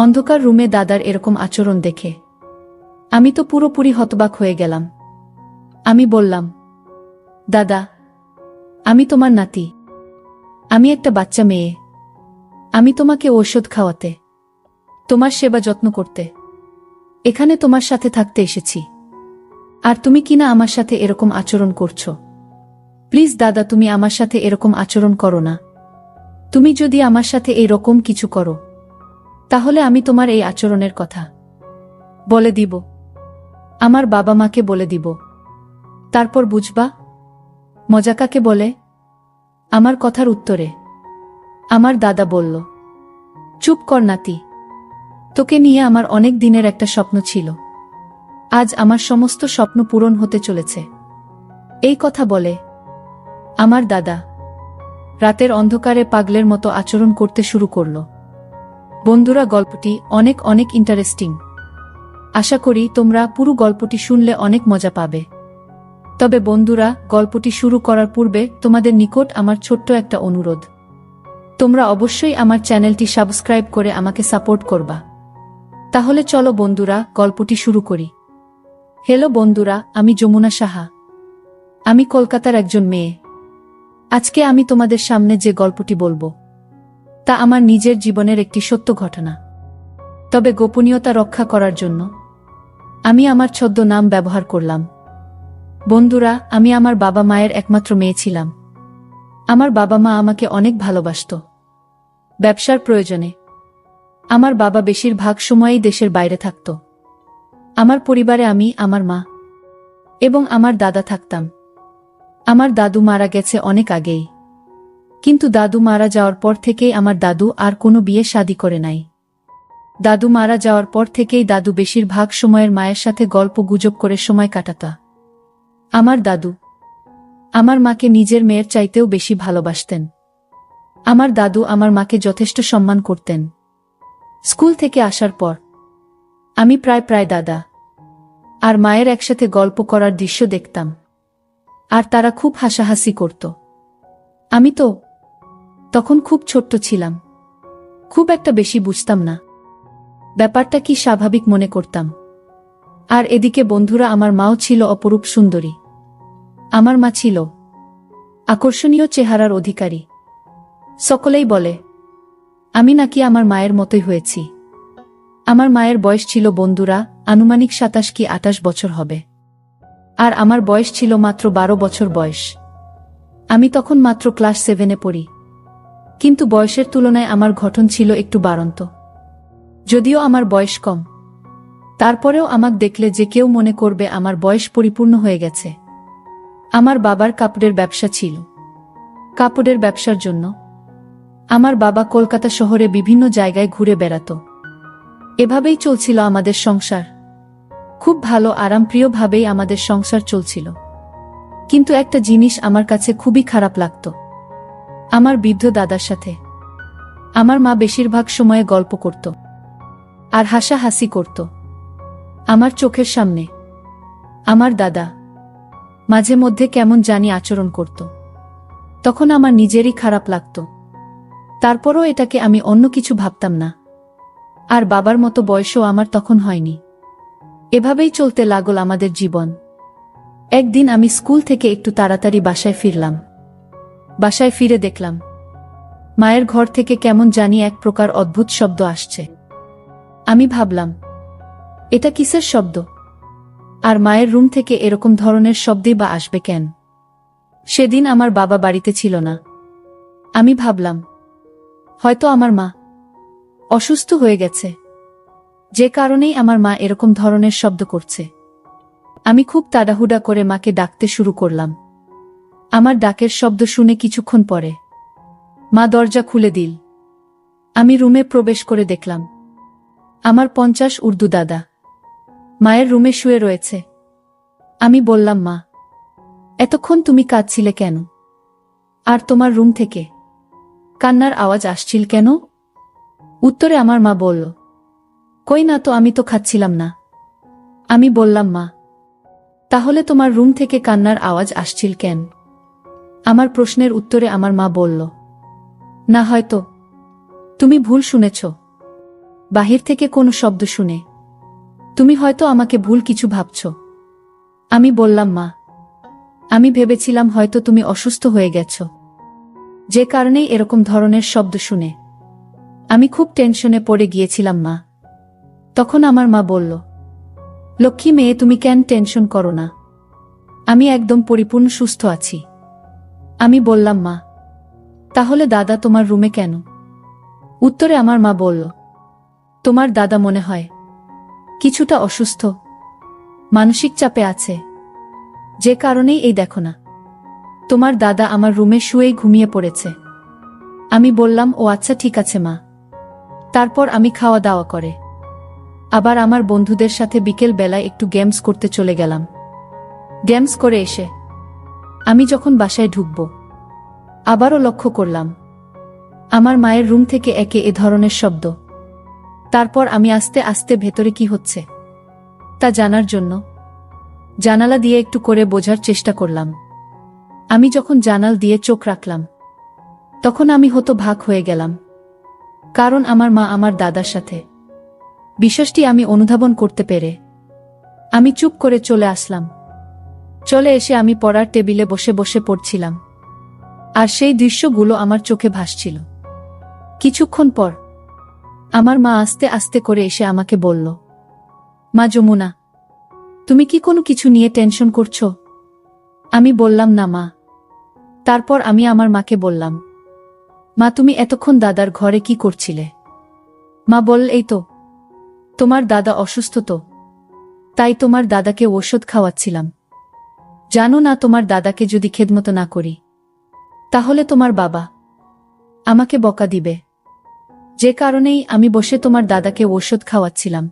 অন্ধকার রুমে দাদার এরকম আচরণ দেখে। আমি তো পুরোপুরি হতবাক হয়ে গেলাম। আমি বললাম, দাদা, আমি তোমার নাতি। আমি একটা বাচ্চা মেয়ে। আমি তোমাকে ঔষধ খাওয়াতে। তোমার সেবা যত্ন করতে। এখানে তোমার সাথে থাকতে এসেছি। আর তুমি কিনা আমার সাথে এরকম আচরণ করছ? প্লিজ দাদা, তুমি আমার সাথে এরকম আচরণ করো না। তুমি যদি আমার সাথে এই রকম কিছু করো তাহলে আমি তোমার এই আচরণের কথা। বলে দিব। আমার বাবা মাকে বলে দিব। তারপর বুঝবা? মজা কাকে বলে? আমার কথার উত্তরে। আমার দাদা বলল, চুপ কর নাতি। তোকে নিয়ে আমার অনেক দিনের একটা স্বপ্ন ছিল। আজ আমার সমস্ত স্বপ্ন পূরণ হতে চলেছে। এই কথা বলে। আমার দাদা রাতের অন্ধকারে পাগলের মতো আচরণ করতে শুরু করল। বন্ধুরা, গল্পটি অনেক অনেক ইন্টারেস্টিং আশা করি তোমরা পুরো গল্পটি শুনলে অনেক মজা পাবে। তবে বন্ধুরা, গল্পটি শুরু করার পূর্বে তোমাদের নিকট আমার ছোট্ট একটা অনুরোধ। তোমরা অবশ্যই আমার চ্যানেলটি সাবস্ক্রাইব করে আমাকে সাপোর্ট করবা। তাহলে চলো বন্ধুরা, গল্পটি শুরু করি। হ্যালো বন্ধুরা, আমি যমুনা সাহা। আমি কলকাতার একজন মেয়ে। আজকে আমি তোমাদের সামনে যে গল্পটি বলব তা আমার নিজের জীবনের একটি সত্য ঘটনা। তবে গোপনীয়তা রক্ষা করার জন্য আমি আমার ছদ্ম নাম ব্যবহার করলাম। বন্ধুরা, আমি আমার বাবা মায়ের একমাত্র মেয়ে ছিলাম। আমার বাবা মা আমাকে অনেক ভালোবাসত। ব্যবসার প্রয়োজনে আমার বাবা বেশিরভাগ সময়ই দেশের বাইরে থাকত। আমার পরিবারে আমি, আমার মা এবং আমার দাদা থাকতাম। আমার দাদু মারা গেছে অনেক আগেই। কিন্তু দাদু মারা যাওয়ার পর থেকেই আমার দাদু আর কোনো বিয়ে শাদি করে নাই। দাদু মারা যাওয়ার পর থেকেই দাদু বেশিরভাগ সময়ের মায়ের সাথে গল্প গুজব করে সময় কাটাতা। আমার দাদু, আমার মাকে নিজের মেয়ের চাইতেও বেশি ভালোবাসতেন। আমার দাদু আমার মাকে যথেষ্ট সম্মান করতেন। স্কুল থেকে আসার পর, আমি প্রায় প্রায় দাদা আর মায়ের একসাথে গল্প করার দৃশ্য দেখতাম। আর তারা খুব হাসাহাসি করত। আমি তো তখন খুব ছোট্ট ছিলাম। খুব একটা বেশি বুঝতাম না। ব্যাপারটা কি স্বাভাবিক মনে করতাম। আর এদিকে বন্ধুরা আমার মাও ছিল অপরূপ সুন্দরী। আমার মা ছিল আকর্ষণীয় চেহারার অধিকারী। সকলেই বলে, আমি নাকি আমার মায়ের মতোই হয়েছি। আমার মায়ের বয়স ছিল বন্ধুরা, আনুমানিক সাতাশ কি আটাশ বছর হবে। আর আমার বয়স ছিল মাত্র বারো বছর বয়স। আমি তখন মাত্র ক্লাস সেভেনে পড়ি। কিন্তু বয়সের তুলনায় আমার গঠন ছিল একটু বাড়ন্ত। যদিও আমার বয়স কম। তারপরেও আমাক দেখলে যে কেউ মনে করবে আমার বয়স পরিপূর্ণ হয়ে গেছে। আমার বাবার কাপড়ের ব্যবসা ছিল। কাপড়ের ব্যবসার জন্য। আমার বাবা কলকাতা শহরে বিভিন্ন জায়গায় ঘুরে বেড়াত। এভাবেই চলছিল আমাদের সংসার। খুব ভালো, আরামপ্রিয়ভাবেই আমাদের সংসার চলছিল। কিন্তু একটা জিনিস আমার কাছে খুবই খারাপ লাগত। আমার বৃদ্ধ দাদার সাথে। আমার মা বেশিরভাগ সময়ে গল্প করত। আর হাসাহাসি করত। আমার চোখের সামনে। আমার দাদা। মাঝে মধ্যে কেমন জানি আচরণ করত। তখন আমার নিজেরই খারাপ লাগত। তারপরও এটাকে আমি অন্য কিছু ভাবতাম না। আর বাবার মতো বয়সও আমার তখন হয়নি। এভাবেই চলতে লাগল আমাদের জীবন। একদিন আমি স্কুল থেকে একটু তাড়াতাড়ি বাসায় ফিরলাম। বাসায় ফিরে দেখলাম। মায়ের ঘর থেকে কেমন জানি এক প্রকার অদ্ভুত শব্দ আসছে। আমি ভাবলাম, এটা কিসের শব্দ? আর মায়ের রুম থেকে এরকম ধরনের শব্দই বা আসবে কেন? সেদিন আমার বাবা বাড়িতে ছিল না। আমি ভাবলাম, হয়তো আমার মা অসুস্থ হয়ে গেছে। যে কারণেই আমার মা এরকম ধরনের শব্দ করছে। আমি খুব তাড়াহুড়া করে মাকে ডাকতে শুরু করলাম। আমার ডাকের শব্দ শুনে কিছুক্ষণ পরে। মা দরজা খুলে দিল। আমি রুমে প্রবেশ করে দেখলাম। আমার পঞ্চাশ উর্দু দাদা। মায়ের রুমে শুয়ে রয়েছে। আমি বললাম, মা, এতক্ষণ তুমি কাঁদছিলে কেন? আর তোমার রুম থেকে কান্নার আওয়াজ আসছিল কেন? উত্তরে আমার মা বলল, কই না তো, আমি তো খাচ্ছিলাম না। আমি বললাম, মা, তাহলে তোমার রুম থেকে কান্নার আওয়াজ আসছিল কেন? আমার প্রশ্নের উত্তরে আমার মা বলল, না, হয়তো। তুমি ভুল শুনেছ। বাহির থেকে কোনো শব্দ শুনে। তুমি হয়তো আমাকে ভুল কিছু ভাবছ। আমি বললাম, মা, আমি ভেবেছিলাম হয়তো তুমি অসুস্থ হয়ে গেছ। যে কারণেই এরকম ধরনের শব্দ শুনে। আমি খুব টেনশনে পড়ে গিয়েছিলাম, মা। তখন আমার মা বলল, লক্ষ্মী মেয়ে, তুমি কেন টেনশন করো না? আমি একদম পরিপূর্ণ সুস্থ আছি। আমি বললাম, মা, তাহলে দাদা তোমার রুমে কেন? উত্তরে আমার মা বলল, তোমার দাদা মনে হয় কিছুটা অসুস্থ, মানসিক চাপে আছে। যে কারণেই এই দেখো না। তোমার দাদা আমার রুমে শুয়েই ঘুমিয়ে পড়েছে। আমি বললাম, ও আচ্ছা ঠিক আছে, মা। তারপর আমি খাওয়া দাওয়া করে। আবার আমার বন্ধুদের সাথে বিকেল বেলায় একটু গেমস করতে চলে গেলাম। গেমস করে এসে আমি যখন বাসায় ঢুকব, আবারও লক্ষ্য করলাম, আমার মায়ের রুম থেকে একে এ ধরনের শব্দ। তারপর আমি আস্তে আস্তে ভেতরে কি হচ্ছে, তা জানার জন্য জানালা দিয়ে একটু করে বোঝার চেষ্টা করলাম। আমি যখন জানাল দিয়ে চোখ রাখলাম, তখন আমি হতো ভাগ হয়ে গেলাম, কারণ আমার মা আমার দাদার সাথে। বিশ্বাসটি আমি অনুধাবন করতে পেরে, আমি চুপ করে চলে আসলাম। চলে এসে আমি পড়ার টেবিলে বসে বসে পড়ছিলাম। আর সেই দৃশ্যগুলো আমার চোখে ভাসছিল। কিছুক্ষণ পর আমার মা আস্তে আস্তে করে এসে আমাকে বলল, মা যমুনা, তুমি কি কোনো কিছু নিয়ে টেনশন করছ? আমি বললাম, না মা। তারপর আমি আমার মাকে বললাম, মা, তুমি এতক্ষণ দাদার ঘরে কি করছিলে? মা বল এই তো, তোমার দাদা অসুস্থ তো, তাই তোমার দাদাকে ওষুধ খাওয়াচ্ছিলাম। জানো না তোমার দাদাকে যদি খেদমতো না করি? তাহলে তোমার বাবা আমাকে বকা দিবে। যে কারণেই আমি বসে তোমার দাদাকে ওষুধ খাওয়াচ্ছিলাম।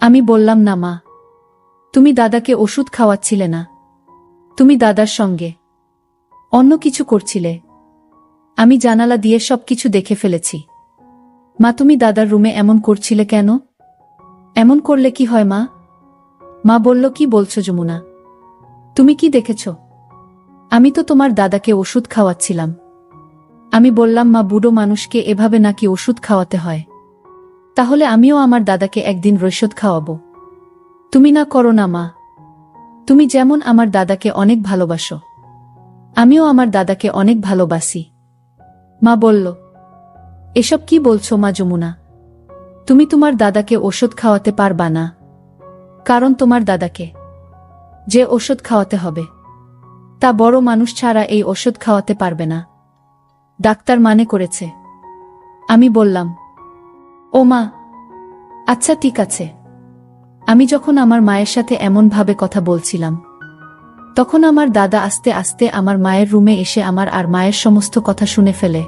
আমি বললাম, না মা, তুমি দাদাকে ওষুধ খাওয়াচ্ছিলে না। তুমি দাদার সঙ্গে অন্য কিছু করছিলে। আমি জানালা দিয়ে সবকিছু দেখে ফেলেছি। মা, তুমি দাদার রুমে এমন করছিলে কেন? এমন করলে কি হয় মা? মা বলল, কি বলছো যমুনা? তুমি কি দেখেছ? আমি তো তোমার দাদাকে ওষুধ খাওয়াচ্ছিলাম। আমি বললাম, মা, বুড়ো মানুষকে এভাবে নাকি ওষুধ খাওয়াতে হয়। তাহলে আমিও আমার দাদাকে একদিন রৈষদ খাওয়াবো। তুমি না করো না, মা। তুমি যেমন আমার দাদাকে অনেক ভালোবাসো, আমিও আমার দাদাকে অনেক ভালোবাসি। মা বলল, এসব কি বলছো মা যমুনা? তুমি তোমার দাদাকে ওষুধ খাওয়াতে পারবা না, কারণ তোমার দাদাকে। যে ওষুধ খাওয়াতে হবে। তা বড় মানুষ ছাড়া এই ওষুধ খাওয়াতে পারবে না। ডাক্তার মানে করেছে। আমি বললাম, ও মা আচ্ছা ঠিক আছে। আমি যখন আমার মায়ের সাথে এমনভাবে কথা বলছিলাম, তখন আমার দাদা আস্তে আস্তে আমার মায়ের রুমে এসে আমার আর মায়ের সমস্ত কথা শুনে ফেলে।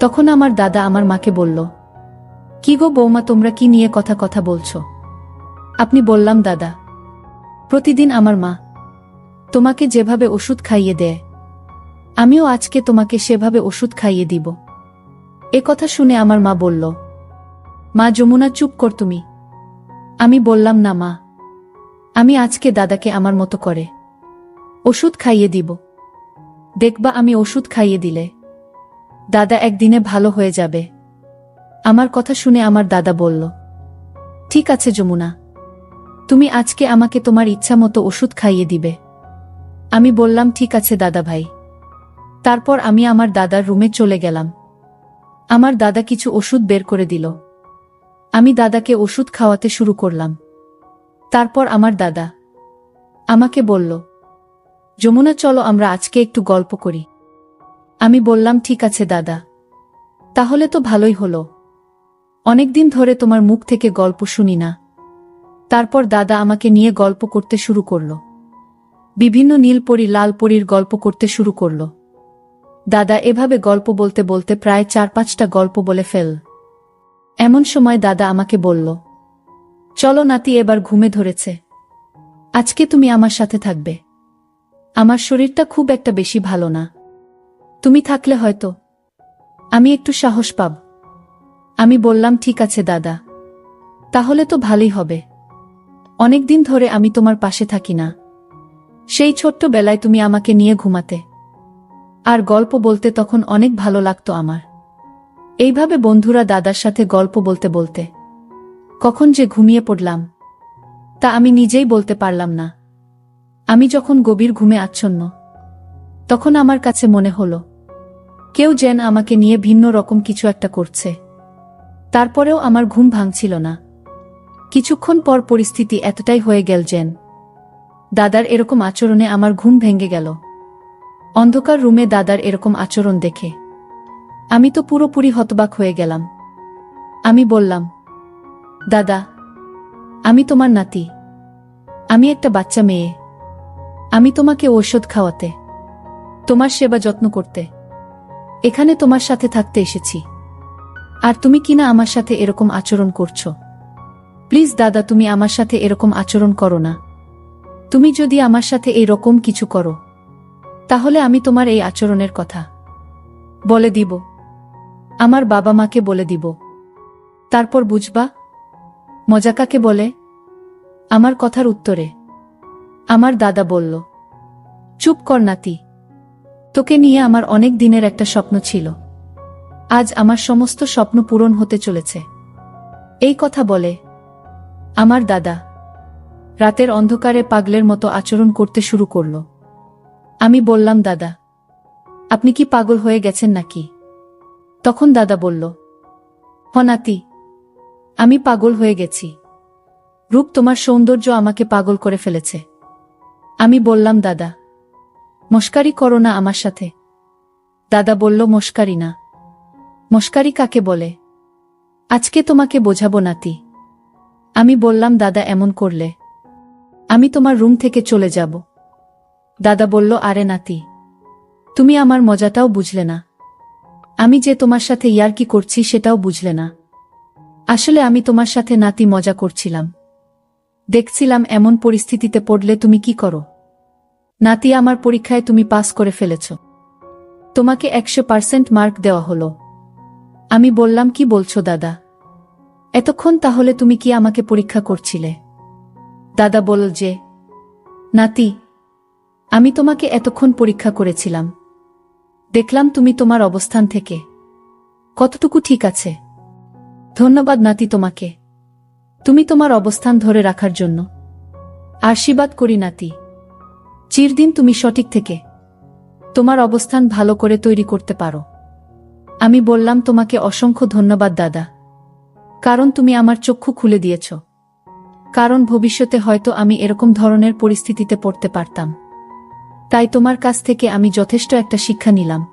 তখন আমার দাদা আমার মাকে বলল, কি গো বৌমা, তোমরা কি নিয়ে কথা কথা বলছো? আপনি বললাম, দাদা প্রতিদিন আমার মা তোমাকে যেভাবে ওষুধ খাইয়ে দেয়, আমিও আজকে তোমাকে সেভাবে ওষুধ খাইয়ে দিব। এ কথা শুনে আমার মা বলল, মা, যমুনা, চুপ কর তুমি। আমি বললাম, না মা, আমি আজকে দাদাকে আমার মতো করে ওষুধ খাইয়ে দিব। দেখবা আমি ওষুধ খাইয়ে দিলে দাদা একদিনে ভালো হয়ে যাবে। আমার কথা শুনে আমার দাদা বলল, ঠিক আছে যমুনা তুমি আজকে আমাকে তোমার ইচ্ছা মতো ওষুধ খাইয়ে দিবে। আমি বললাম, ঠিক আছে দাদা ভাই। তারপর আমি আমার দাদার রুমে চলে গেলাম। আমার দাদা কিছু ওষুধ বের করে দিল। আমি দাদাকে ওষুধ খাওয়াতে শুরু করলাম। তারপর আমার দাদা আমাকে বলল, যমুনা, চলো আমরা আজকে একটু গল্প করি। আমি বললাম, ঠিক আছে দাদা। তাহলে তো ভালোই হলো। অনেকদিন ধরে তোমার মুখ থেকে গল্প শুনি না। তারপর দাদা আমাকে নিয়ে গল্প করতে শুরু করল। বিভিন্ন নীলপরি লালপরির গল্প করতে শুরু করল। দাদা এভাবে গল্প বলতে বলতে প্রায় চার পাঁচটা গল্প বলে ফেল। এমন সময় দাদা আমাকে বলল, চলো নাতি এবার ঘুমে ধরেছে। আজকে তুমি আমার সাথে থাকবে। আমার শরীরটা খুব একটা বেশি ভালো না। তুমি থাকলে হয়তো। আমি একটু সাহস পাব। আমি বললাম, ঠিক আছে দাদা। তাহলে তো ভালোই হবে। অনেকদিন ধরে আমি তোমার পাশে থাকি না। সেই ছোট্ট বেলায় তুমি আমাকে নিয়ে ঘুমাতে। আর গল্প বলতে তখন অনেক ভালো লাগতো আমার। এইভাবে বন্ধুরা দাদার সাথে গল্প বলতে বলতে। কখন যে ঘুমিয়ে পড়লাম। তা আমি নিজেই বলতে পারলাম না। আমি যখন গভীর ঘুমে আচ্ছন্ন, তখন আমার কাছে মনে হলো, কেউ যেন আমাকে নিয়ে ভিন্ন রকম কিছু একটা করছে। তারপরেও আমার ঘুম ভাঙছিল না। কিছুক্ষণ পর পরিস্থিতি এতটাই হয়ে গেল যেন। দাদার এরকম আচরণে আমার ঘুম ভেঙে গেল। অন্ধকার রুমে দাদার এরকম আচরণ দেখে। আমি তো পুরোপুরি হতবাক হয়ে গেলাম। আমি বললাম, দাদা, আমি তোমার নাতি। আমি একটা বাচ্চা মেয়ে। আমি তোমাকে ঔষধ খাওয়াতে। তোমার সেবা যত্ন করতে। এখানে তোমার সাথে থাকতে এসেছি। আর তুমি কিনা আমার সাথে এরকম আচরণ করছ? প্লিজ দাদা, তুমি আমার সাথে এরকম আচরণ করো না। তুমি যদি আমার সাথে এই রকম কিছু করো, তাহলে আমি তোমার এই আচরণের কথা বলে দিব। আমার বাবা মাকে বলে দিব। তারপর বুঝবা, মজা কাকে বলে? আমার কথার উত্তরে। আমার দাদা বলল, চুপ কর নাতি, তোকে নিয়ে আমার অনেক দিনের একটা স্বপ্ন ছিল। আজ আমার সমস্ত স্বপ্ন পূরণ হতে চলেছে। এই কথা বলে আমার দাদা। রাতের অন্ধকারে পাগলের মতো আচরণ করতে শুরু করল। আমি বললাম, দাদা, আপনি কি পাগল হয়ে গেছেন নাকি? তখন দাদা বলল হনাতি আমি পাগল হয়ে গেছি। রূপ তোমার সৌন্দর্য আমাকে পাগল করে ফেলেছে। আমি বললাম, দাদা, মস্কারি করো না আমার সাথে। দাদা বলল, মস্কারি না। মস্কারি কাকে বলে? আজকে তোমাকে বোঝাবো, নাতি। আমি বললাম, দাদা, এমন করলে। আমি তোমার রুম থেকে চলে যাব। দাদা বলল, আরে নাতি, তুমি আমার মজাটাও বুঝলে না। আমি যে তোমার সাথে ইয়ার কি করছি সেটাও বুঝলে না। আসলে আমি তোমার সাথে নাতি মজা করছিলাম। দেখছিলাম এমন পরিস্থিতিতে পড়লে তুমি কি করো। নাতি, আমার পরীক্ষায় তুমি পাস করে ফেলেছ। তোমাকে একশো পার্সেন্ট মার্ক দেওয়া হলো। আমি বললাম, কি বলছো দাদা? এতক্ষণ তাহলে তুমি কি আমাকে পরীক্ষা করছিলে? দাদা বলল যে, নাতি, আমি তোমাকে এতক্ষণ পরীক্ষা করেছিলাম। দেখলাম তুমি তোমার অবস্থান থেকে। কতটুকু ঠিক আছে? ধন্যবাদ নাতি তোমাকে। তুমি তোমার অবস্থান ধরে রাখার জন্য। আশীর্বাদ করি নাতি। চিরদিন তুমি সঠিক থেকে তোমার অবস্থান ভালো করে তৈরি করতে পারো। আমি বললাম, তোমাকে অসংখ্য ধন্যবাদ দাদা। কারণ তুমি আমার চক্ষু খুলে দিয়েছ। কারণ ভবিষ্যতে হয়তো আমি এরকম ধরনের পরিস্থিতিতে পড়তে পারতাম। তাই তোমার কাছ থেকে আমি যথেষ্ট একটা শিক্ষা নিলাম।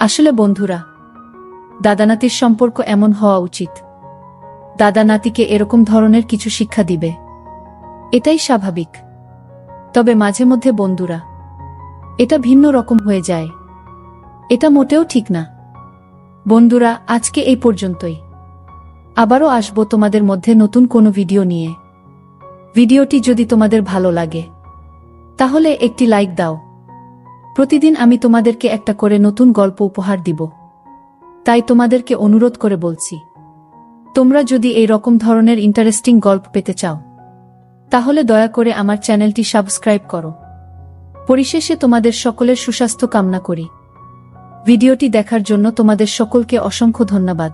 আসলে বন্ধুরা দাদানাতির সম্পর্ক এমন হওয়া উচিত। দাদা নাতিকে এরকম ধরনের কিছু শিক্ষা দিবে। এটাই স্বাভাবিক। তবে মাঝে মধ্যে বন্ধুরা, এটা ভিন্ন রকম হয়ে যায়। এটা মোটেও ঠিক না। বন্ধুরা, আজকে এই পর্যন্তই। আবারও আসব তোমাদের মধ্যে নতুন কোনো ভিডিও নিয়ে। ভিডিওটি যদি তোমাদের ভালো লাগে, তাহলে একটি লাইক দাও। প্রতিদিন আমি তোমাদেরকে একটা করে নতুন গল্প উপহার দিব। তাই তোমাদেরকে অনুরোধ করে বলছি, তোমরা যদি এই রকম ধরনের ইন্টারেস্টিং গল্প পেতে চাও, তাহলে দয়া করে আমার চ্যানেলটি সাবস্ক্রাইব করো। পরিশেষে তোমাদের সকলের সুস্বাস্থ্য কামনা করি। ভিডিওটি দেখার জন্য তোমাদের সকলকে অসংখ্য ধন্যবাদ।